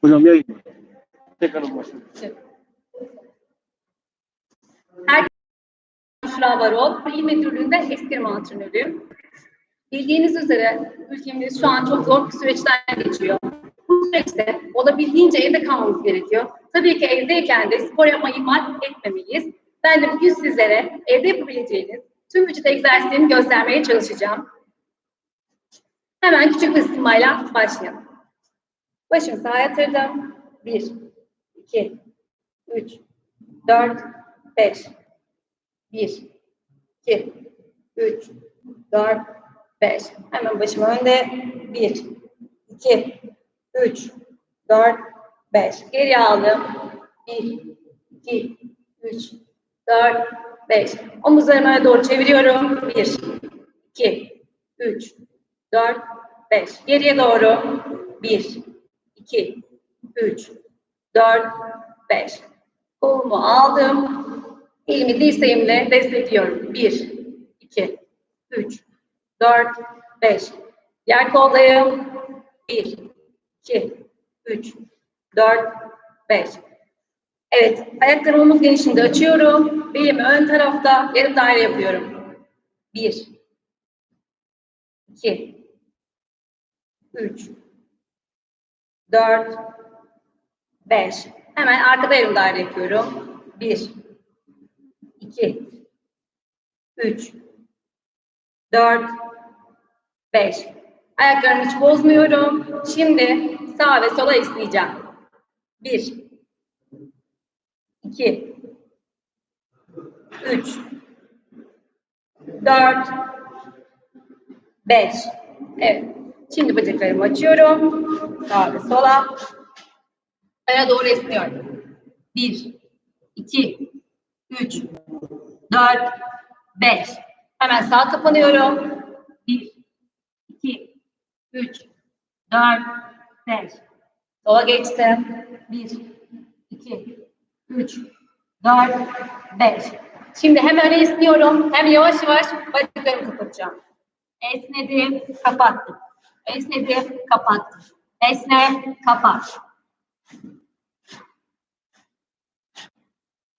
Hocam yayın. Tekrar başlayalım. Herkese Şura Varol, Bilim Müdürlüğü'nde ekstrem antrenörüyüm. Bildiğiniz üzere ülkemiz şu an çok zor bir süreçten geçiyor. Bu süreçte olabildiğince evde kalmamız gerekiyor. Tabii ki evdeyken de spor yapmayı ihmal etmemeliyiz. Ben de bugün sizlere evde yapabileceğiniz tüm vücut egzersizlerini göstermeye çalışacağım. Hemen küçük bir ısınmayla başlayalım. Başımı sağa yatırdım. 1, 2, 3, 4, 5. 1, 2, 3, 4, 5. Hemen başım önde. 1, 2, 3, 4, 5. Geri aldım. 1, 2, 3, 4, 5. Omuzlarımı öne doğru çeviriyorum. 1, 2, 3, 4, 5. Geriye doğru. 1, 2, 3, 4, 5. Kolumu aldım. Elimi dirseğimle destekliyorum. 1, 2, 3, 4, 5. Diğer koldayım. 1, 2, 3, 4, 5. Evet, ayaklarımı omuz genişliğinde açıyorum. Belimi ön tarafta yarım daire yapıyorum. 1, 2, 3, 4, 5. Hemen arkada yarım daire yapıyorum. 1, 2, 3, 4, 5. Ayaklarımı hiç bozmuyorum. Şimdi sağ ve sola esneyeceğim. 1, 2, 3, 4, 5. Evet. Şimdi bacaklarımı açıyorum. Sağ ve sola. Aya doğru esniyorum. 1, 2, 3, 4, 5. Hemen sağ kapanıyorum. 1, 2, 3, 4, 5. Sola geçtim. 1, 2, 3, 4, 5. Şimdi hem öne esniyorum hem yavaş yavaş bacaklarımı kapatacağım. Esnedim, kapattım. Esnedim, kapattım. Esne, kapat.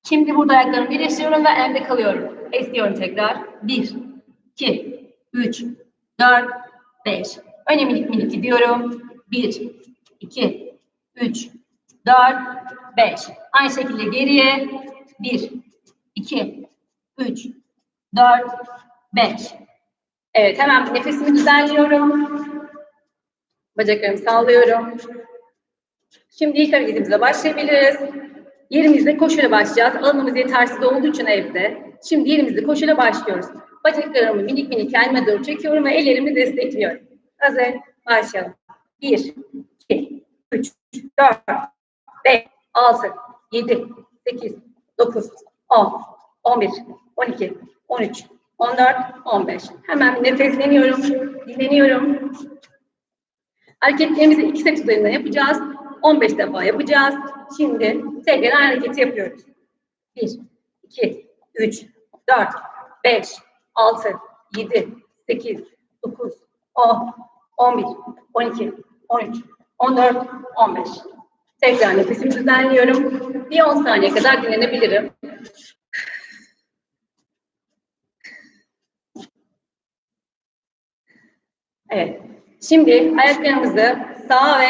Şimdi burada ayaklarımı birleştiriyorum ve elde kalıyorum. Esniyorum tekrar. 1, 2, 3, 4, 5. Öne minik minik gidiyorum. 1, 2, 3, 4, 5. Aynı şekilde geriye. 1, 2, 3, 4, 5. Evet hemen nefesimi düzenliyorum. Bacaklarımı sallıyorum. Şimdi ilk hareketimize başlayabiliriz. Yerimizde koşuyla başlayacağız. Alanımız yetersiz olduğu için evde. Şimdi yerimizde koşuyla başlıyoruz. Bacaklarımı minik minik kendime doğru çekiyorum ve ellerimi destekliyorum. Hazır. Başlayalım. 1, 2, 3, 4, 5, 6, 7, 8, 9, 10, 11, 12, 13, 14, 15. Hemen nefesleniyorum, dinleniyorum. Hareketlerimizi iki set üzerinden yapacağız. 15 defa yapacağız. Şimdi tekrar hareketi yapıyoruz. 1, 2, 3, 4, 5, 6, 7, 8, 9, 10, 11, 12, 13, 14, 15. Tekrar nefesimi düzenliyorum. Bir 10 saniye kadar dinlenebilirim. Evet. Şimdi ayaklarımızı sağa ve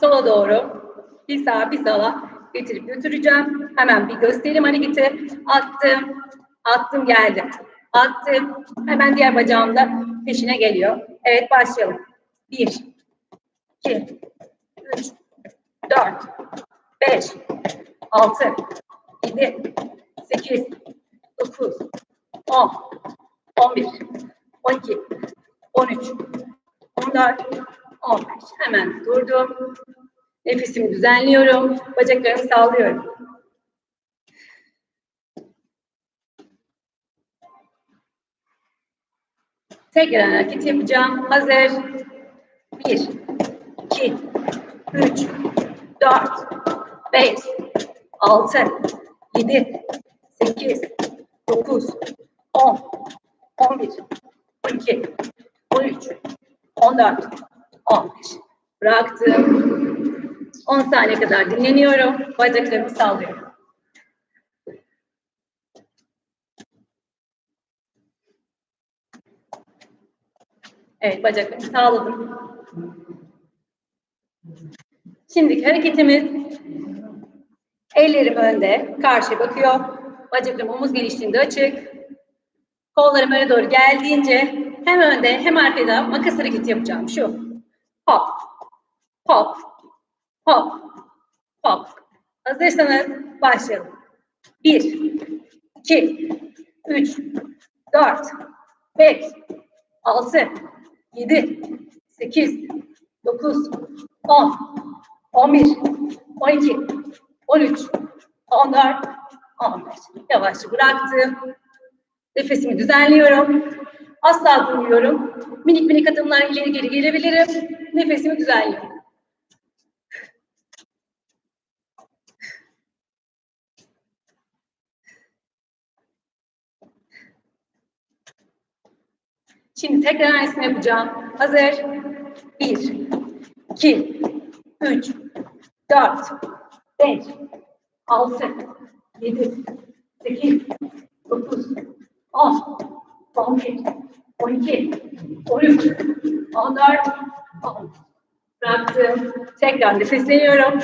sola doğru bir sağa bir sola getirip götüreceğim. Hemen bir göstereyim hareketi. Attım, attım geldi. Attım, hemen diğer bacağım da peşine geliyor. Evet başlayalım. 1, 2, 3, 4, 5, 6, 7, 8, 9, 10, 11, 12, 13, 14, 15. Hemen durdum. Nefesimi düzenliyorum. Bacaklarımı sallıyorum. Tekrar hareket yapacağım. Hazır. 1, 2, 3, 4, 5, 6, 7, 8, 9, 10, 11, 12, 13, 14, 15. Bıraktım. 10 saniye kadar dinleniyorum. Bacaklarımı sallıyorum. Evet, bacaklarımı sağladım. Şimdiki hareketimiz ellerim önde, karşıya bakıyor. Bacaklarım omuz genişliğinde açık. Kollarım öne doğru geldiğince hem önde hem arkada makas hareketi yapacağım. Şu. Hop. Hop. Hop. Hop. Hazırsanız başlayalım. 1, 2, 3, 4, 5, 6, 7, 8, 9, 10, 11, 12, 13, 14, 15. Yavaşça bıraktım. Nefesimi düzenliyorum. Asla durmuyorum. Minik minik adımlar ileri geri gelebilirim. Nefesimi düzenliyorum. Şimdi tekrar aynısını yapacağım. Hazır. 1, 2, 3, 4, 5, 6, 7, 8, 9, 10, 11, 12, 13, 14, 10. Bıraktım. Tekrar nefesleniyorum.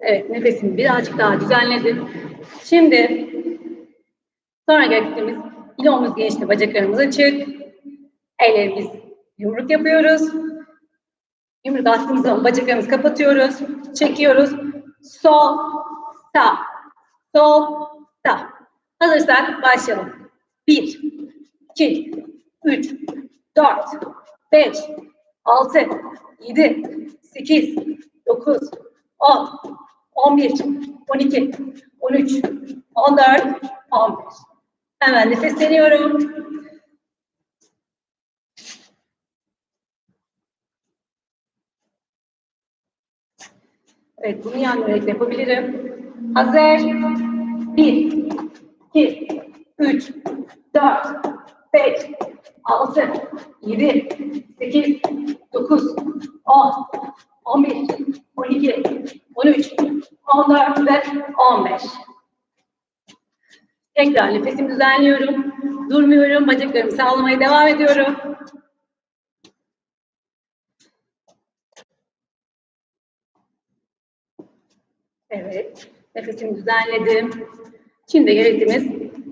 Evet, nefesimi birazcık daha düzenledim. Şimdi sonraki hareketimiz yine omuz bacaklarımız açık. Ellerimiz yumruk yapıyoruz. Yumruk attığımız zaman bacaklarımızı kapatıyoruz. Çekiyoruz. Sol, sağ. Sol, sağ. Hazırsak başlayalım. 1, 2, 3, 4, 5, 6, 7, 8, 9, 10, 11, 12, 13, 14, 15. Hemen nefesleniyorum. Evet, bunu yan yönelikle yapabilirim. Hazır. 1, 2, 3, 4, 5, 6, 7, 8, 9, 10, 11, 12, 13, 14 ve 15. Tekrar nefesimi düzenliyorum. Durmuyorum. Bacaklarımı sağlamaya devam ediyorum. Evet. Nefesimi düzenledim. Şimdi hareketimiz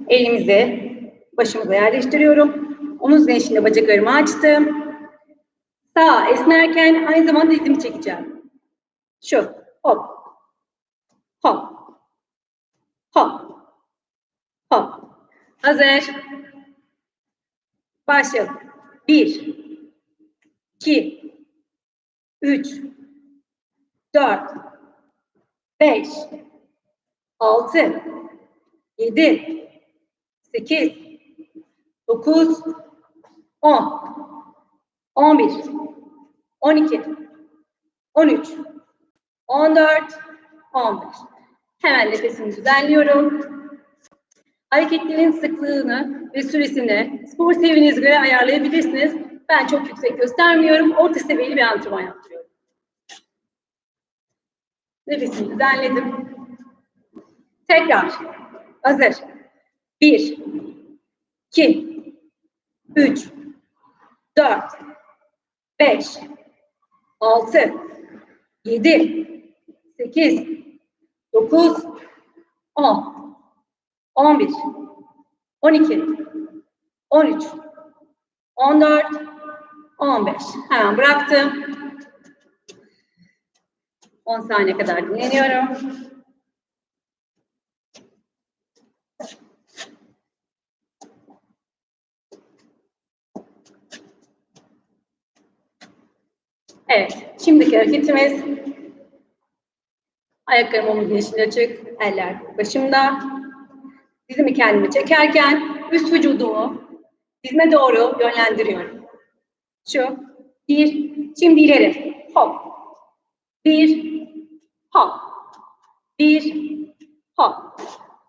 elimizi başımıza yerleştiriyorum. Omuz genişliğinde bacaklarımı açtım. Sağ esnerken aynı zamanda dizimi çekeceğim. Şu. Hop. Hop. Hop. Hop. Hazır. Başlayalım. Bir. iki, Üç. Dört. Beş. Altı. Yedi. Sekiz. Dokuz. On. On bir. On iki. On üç. 14, 15. Hemen nefesimi düzenliyorum. Hareketlerin sıklığını ve süresini spor seviyenize göre ayarlayabilirsiniz. Ben çok yüksek göstermiyorum. Orta seviyeli bir antrenman yaptırıyorum. Nefesimi düzenledim. Tekrar. Hazır. 1, 2, 3, 4, 5, 6, 7, 8, 9, 10, 11, 12, 13, 14, 15. Hemen bıraktım. 10 saniye kadar dinleniyorum. Evet, şimdiki hareketimiz ayaklarım omuz genişliğinde açık, eller başımda. Dizimi kendime çekerken üst vücudumu dizime doğru yönlendiriyorum. Şu, bir, şimdi ileri, hop. Bir, hop. Bir, hop.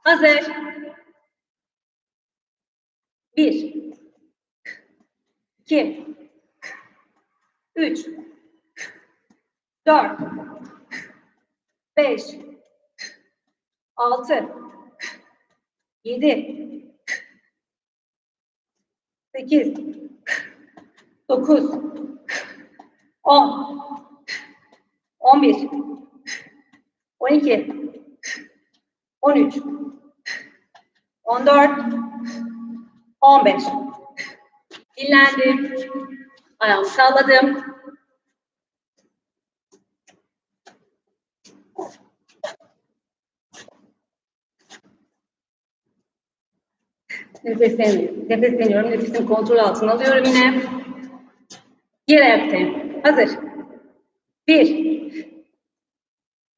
Hazır. Bir, iki, üç, dört, beş, altı, yedi, sekiz, dokuz, on, on bir, on iki, on üç, on dört, on beş. Dinlendim. Ayağımı salladım. Nefesleniyorum. Nefesleniyorum. Nefesimi kontrol altına alıyorum yine. Diğer ayaktayım. Hazır. Bir.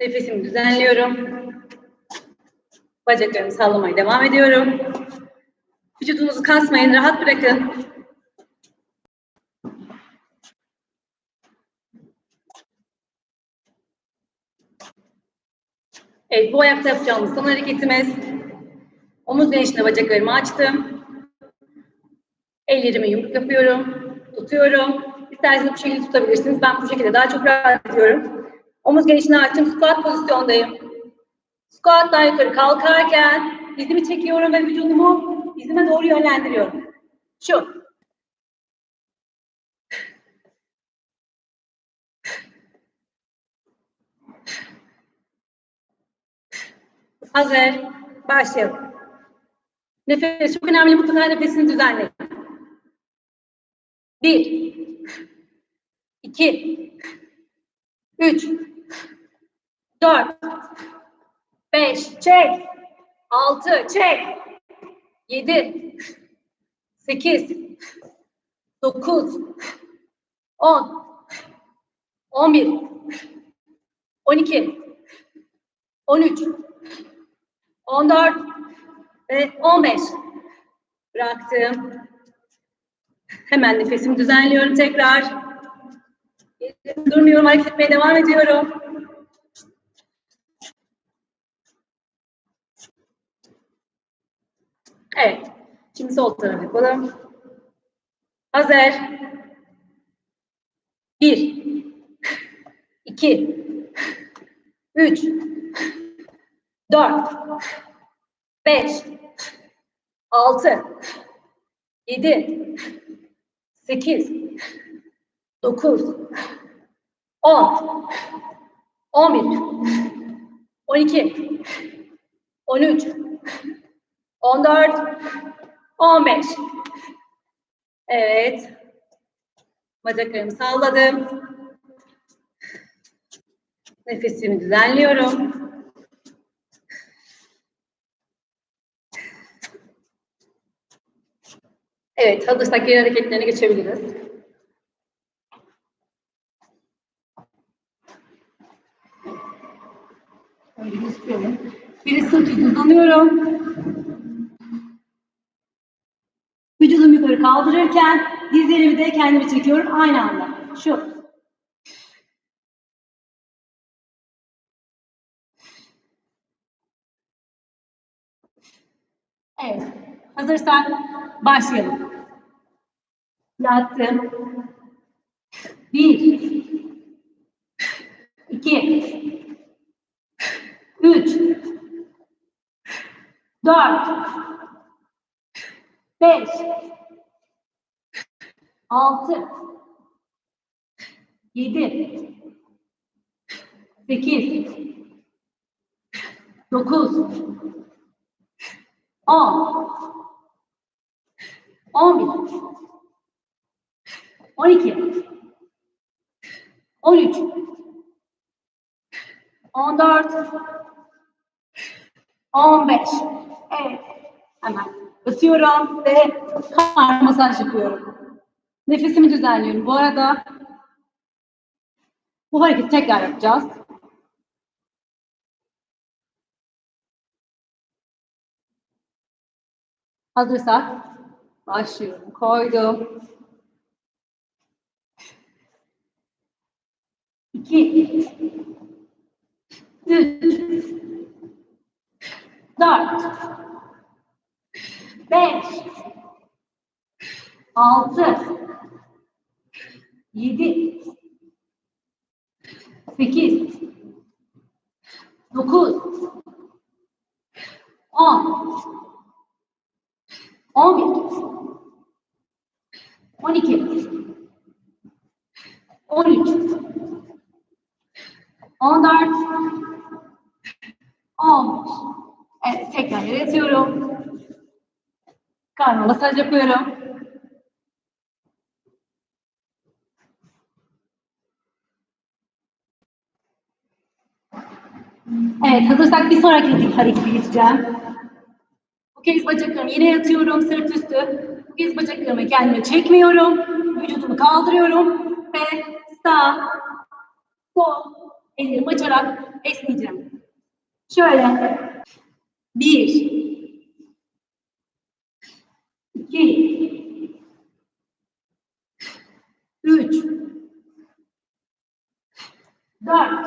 Nefesimi düzenliyorum. Bacaklarımı sallamaya devam ediyorum. Vücudunuzu kasmayın, rahat bırakın. Evet, bu ayakta yapacağımız son hareketimiz. Omuz genişliğinde bacaklarımı açtım. Ellerimi yumruk yapıyorum. Tutuyorum. İsterseniz bu şekilde tutabilirsiniz. Ben bu şekilde daha çok rahat ediyorum. Omuz genişliğini açtım. Squat pozisyondayım. Squat'tan yukarı kalkarken dizimi çekiyorum ve vücudumu dizime doğru yönlendiriyorum. Şu. Hazır. Başlayalım. Nefes çok önemli. Mutlaka nefesini düzenleyin. Bir, iki, üç, dört, beş, çek, altı, çek, yedi, sekiz, dokuz, on, on bir, on iki, on üç, on dört, ve 15. Bıraktım. Hemen nefesimi düzenliyorum tekrar. Durmuyorum, hareket etmeye devam ediyorum. Evet. Şimdi sol tarafı yapalım. Hazır. Bir. iki, Üç. Dört. Beş. Altı. Yedi. Sekiz. Dokuz. On. On bir. On iki. On üç. On dört. On beş. Evet. Bacaklarımı salladım. Nefesimi düzenliyorum. Evet, hazırsak geri hareketlerine geçebiliriz. Öyle istiyorum. Biri sırt uzanıyorum. Kaldırırken dizlerimi de kendimi çekiyorum aynı anda. Şu. Evet. Hazırsan başlayalım. Yattım. Bir. iki, Üç. Dört. Beş. Altı. Yedi. Sekiz. Dokuz. On. On bir. On iki. On üç. On dört. On beş. Evet. Hemen Yatıyorum ve karnı masaj yapıyorum. Nefesimi düzenliyorum. Bu arada bu hareketi tekrar yapacağız. Hazırsak başlıyorum. Koydum. İki, üç, dört, beş, altı, yedi, sekiz, dokuz, on, on bir, on iki, on üç, on dört, on beş. Evet, tekrar yere yatıyorum. Karnıma masaj yapıyorum. Evet, hazırsak bir sonraki harekete geçeceğim. Bu kez bacaklarımı yine yatıyorum, sırt üstü. Bu kez bacaklarımı kendime çekmiyorum. Vücudumu kaldırıyorum ve sağ, sol, ellerimi açarak esneyeceğim. Şöyle. Bir, iki, üç, dört,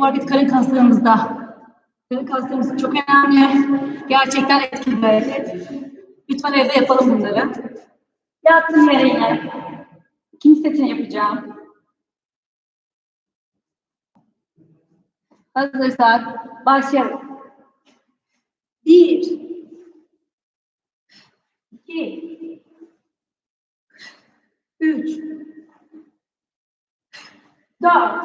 Hareket karın kaslarımızda. Karın kaslarımız çok önemli. Gerçekten etkili. Lütfen evde yapalım bunları. Yattım yere yine. İkinci setini yapacağım. Hazırsak başlayalım. Bir, iki, üç, dört,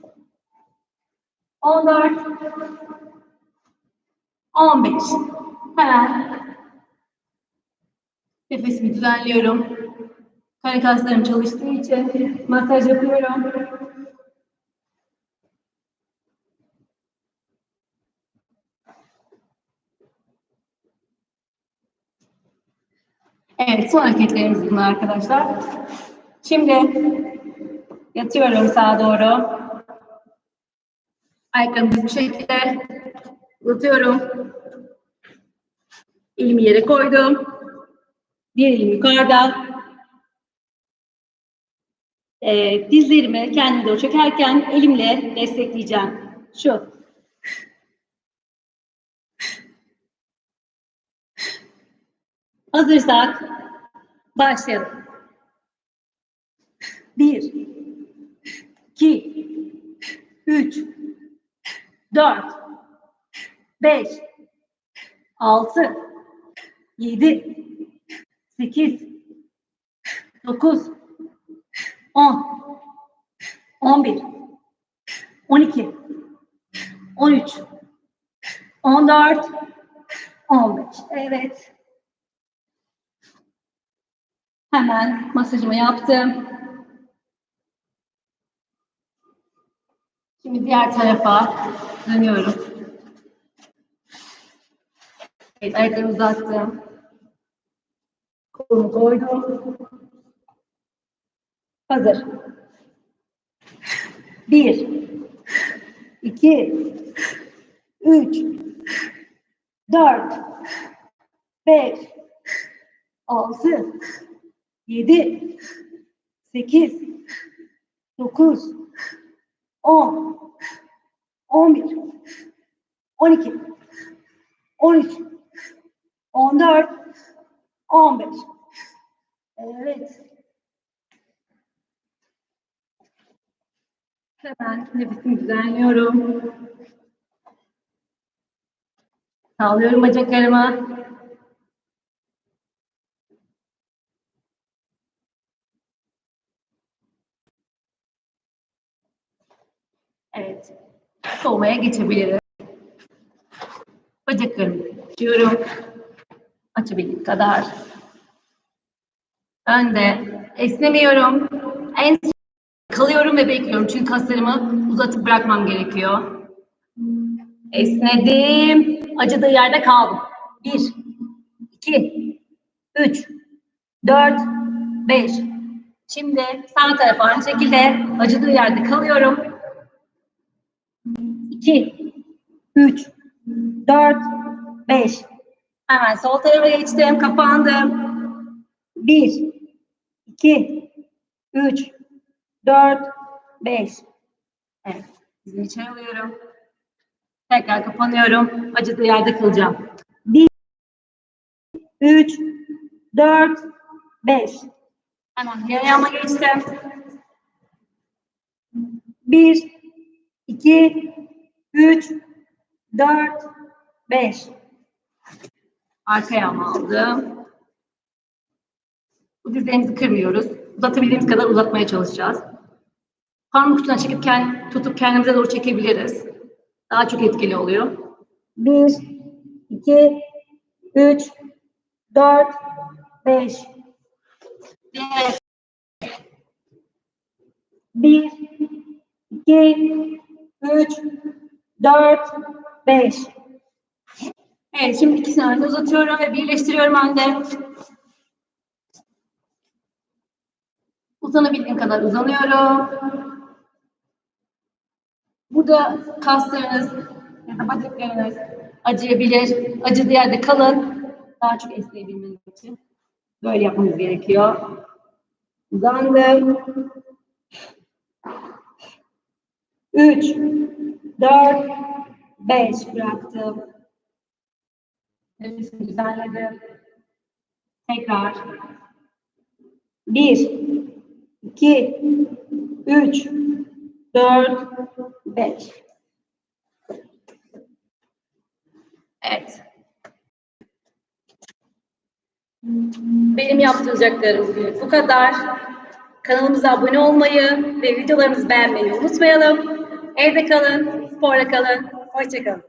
iki, on üç, on dört, on beş. Hemen nefesimi düzenliyorum. Karın kaslarım çalıştığı için masaj yapıyorum. Evet, son hareketlerimiz bunlar arkadaşlar. Şimdi yatıyorum sağa doğru. Ayaklarımı bu şekilde uzatıyorum. Elimi yere koydum. Diğer elim yukarıda. Ee, dizlerimi kendime doğru çekerken elimle destekleyeceğim. Şu. Hazırsak başlayalım. Bir, iki, üç, dört, beş, altı, yedi, sekiz, dokuz, on, on bir, on iki, on üç, on dört, on beş. Evet. Hemen masajımı yaptım. Şimdi diğer tarafa dönüyorum. Evet, ayaklarımı uzattım. Kolumu koydum. Hazır. Bir, iki, üç, dört, beş, altı, yedi, sekiz, dokuz, on, on bir, on iki, on üç, on dört, on beş. Evet. Hemen nefesimi düzenliyorum. Sağlıyorum bacaklarımı. Evet. Soğumaya geçebiliriz. Bacaklarımı açıyorum. Açabildiğim kadar. Önde esnemiyorum. En kalıyorum ve bekliyorum. Çünkü kaslarımı uzatıp bırakmam gerekiyor. Esnedim. Acıdığı yerde kaldım. Bir, iki, üç, dört, beş. Şimdi sağ tarafa aynı şekilde acıdığı yerde kalıyorum. İki, üç, dört, beş. Hemen sol tarafa geçtim, kapandım. Bir, iki, üç, dört, beş. Evet, dizimi içeri alıyorum. Tekrar kapanıyorum. Acıdığı yerde kalacağım. Bir, üç, dört, beş. Hemen diğer ayağıma geçtim. Bir, iki, üç, dört, beş. Arka ayağımı aldım. Bu dizlerimizi kırmıyoruz. Uzatabildiğimiz kadar uzatmaya çalışacağız. Parmak ucuna çekip kend, tutup kendimize doğru çekebiliriz. Daha çok etkili oluyor. Bir, iki, üç, dört, beş. Evet. Bir, iki, üç, dört, beş. Evet, şimdi ikisini arada uzatıyorum ve birleştiriyorum önde. Uzanabildiğim kadar uzanıyorum. Burada kaslarınız ya da bacaklarınız acıyabilir. Acıdığı yerde kalın. Daha çok esneyebilmeniz için. Böyle yapmamız gerekiyor. Uzandım. Üç, dört, beş bıraktım. Nefesimi düzenledim. Tekrar. Bir, iki, üç, dört, beş. Evet. Benim yaptıracaklarım bu kadar. Kanalımıza abone olmayı ve videolarımızı beğenmeyi unutmayalım. Evde kalın, sporla kalın. Hoşçakalın.